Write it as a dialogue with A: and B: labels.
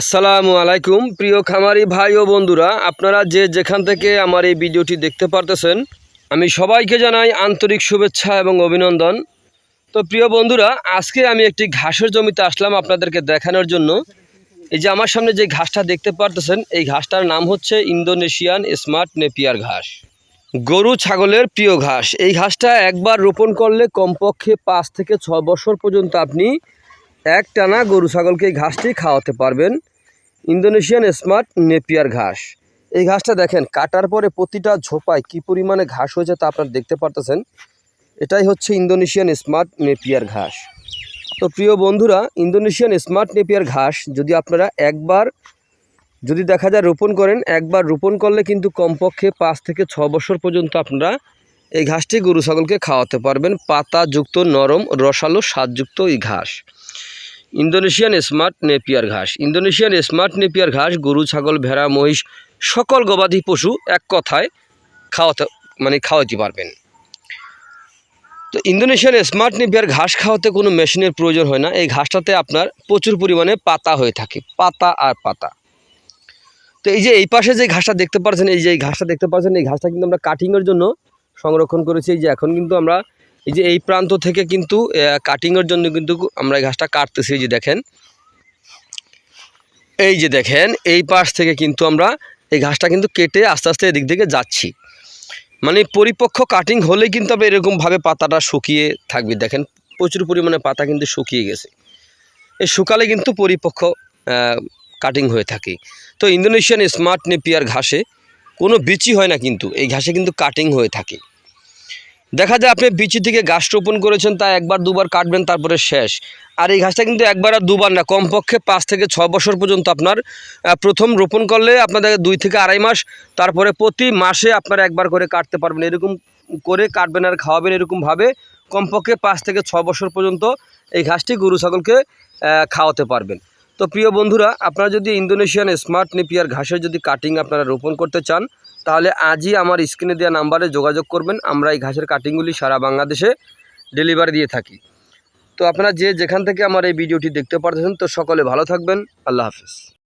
A: আসসালামু আলাইকুম, প্রিয় খামারি ভাই ও বন্ধুরা, আপনারা যে যেখান থেকে আমার এই ভিডিওটি দেখতে পারতেছেন, আমি সবাইকে জানাই আন্তরিক শুভেচ্ছা এবং অভিনন্দন। তো প্রিয় বন্ধুরা, আজকে আমি একটি ঘাসের জমিতে আসলাম আপনাদেরকে দেখানোর জন্য। এই যে আমার সামনে যে ঘাসটা দেখতে পারতেছেন, এই ঘাসটার নাম হচ্ছে ইন্দোনেশিয়ান স্মার্ট নেপিয়ার ঘাস। গরু ছাগলের প্রিয় ঘাস। এই ঘাসটা একবার রোপণ করলে কমপক্ষে পাঁচ থেকে ছয় বছর পর্যন্ত আপনি এক টানা গরু ছাগলকে এই ঘাসটি খাওয়াতে পারবেন। ইন্দোনেশিয়ান স্মার্ট নেপিয়ার ঘাস। এই ঘাসটা দেখেন, কাটার পরে প্রতিটা ঝোপায় কী পরিমাণে ঘাস হয়েছে তা আপনারা দেখতে পারতেছেন। এটাই হচ্ছে ইন্দোনেশিয়ান স্মার্ট নেপিয়ার ঘাস। তো প্রিয় বন্ধুরা, ইন্দোনেশিয়ান স্মার্ট নেপিয়ার ঘাস যদি আপনারা একবার, যদি দেখা যায় রোপণ করেন, একবার রোপণ করলে কিন্তু কমপক্ষে পাঁচ থেকে ছ বছর পর্যন্ত আপনারা এই ঘাসটি গরু ছাগলকে খাওয়াতে পারবেন। পাতাযুক্ত নরম, রসালো, স্বাদযুক্ত এই ঘাস। ইন্দোনেশিয়ান স্মার্ট নেপিয়ার ঘাস। ইন্দোনেশিয়ান স্মার্ট নেপিয়ার ঘাস, গরু, ছাগল, ভেড়া, মহিষ, সকল গবাদি পশু এক কথায় খাওয়াতে মানে খাওয়াতে পারবেন। তো ইন্দোনেশিয়ান স্মার্ট নেপিয়ার ঘাস খাওয়াতে কোনো মেশিনের প্রয়োজন হয় না। এই ঘাসটাতে আপনার প্রচুর পরিমাণে পাতা হয়ে থাকে, পাতা আর পাতা। তো এই যে এই পাশে যে ঘাসটা দেখতে পাচ্ছেন এই যে এই ঘাসটা দেখতে পাচ্ছেন এই ঘাসটা কিন্তু আমরা কাটিংয়ের জন্য সংরক্ষণ করেছি। এই যে এখন কিন্তু আমরা এই যে এই প্রান্ত থেকে কিন্তু কাটিংয়ের জন্য কিন্তু আমরা ঘাসটা কাটতেছি যে দেখেন। এই যে দেখেন, এই পাশ থেকে কিন্তু আমরা এই ঘাসটা কিন্তু কেটে আস্তে আস্তে এদিক থেকে যাচ্ছি। মানে পরিপক্ক কাটিং হলে কিন্তু আবার এরকমভাবে পাতাটা শুকিয়ে থাকবে। দেখেন, প্রচুর পরিমাণে পাতা কিন্তু শুকিয়ে গেছে। এই শুকালে কিন্তু পরিপক্ক কাটিং হয়ে থাকে। তো ইন্দোনেশিয়ান স্মার্ট নেপিয়ার ঘাসে কোনো বিচি হয় না কিন্তু, এই ঘাসে কিন্তু কাটিং হয়ে থাকে। দেখা যায় আপনি বিচি থেকে গাছ রোপণ করেছেন, তা একবার দুবার কাটবেন, তারপরে শেষ। আর এই ঘাসটা কিন্তু একবার আর দুবার না, কমপক্ষে পাঁচ থেকে ছ বছর পর্যন্ত আপনার প্রথম রোপণ করলে আপনাদের দুই থেকে আড়াই মাস, তারপরে প্রতি মাসে আপনারা একবার করে কাটতে পারবেন। এরকম করে কাটবেন আর খাওয়াবেন এরকমভাবে কমপক্ষে পাঁচ থেকে ছ বছর পর্যন্ত এই ঘাসটি গরু ছাগলকে খাওয়াতে পারবেন। তো প্রিয় বন্ধুরা, আপনারা যদি ইন্দোনেশিয়ান স্মার্ট নেপিয়ার ঘাসের যদি কাটিং আপনারা রোপণ করতে চান তাহলে আজই আমার স্ক্রিনে দেওয়া নাম্বারে যোগাযোগ করবেন। আমরা এই ঘাসের কাটিংগুলি সারা বাংলাদেশে ডেলিভারি দিয়ে থাকি। তো আপনারা যে যেখান থেকে আমার এই ভিডিওটি দেখতে পারতেছেন, তো সকলে ভালো থাকবেন। আল্লাহ হাফিজ।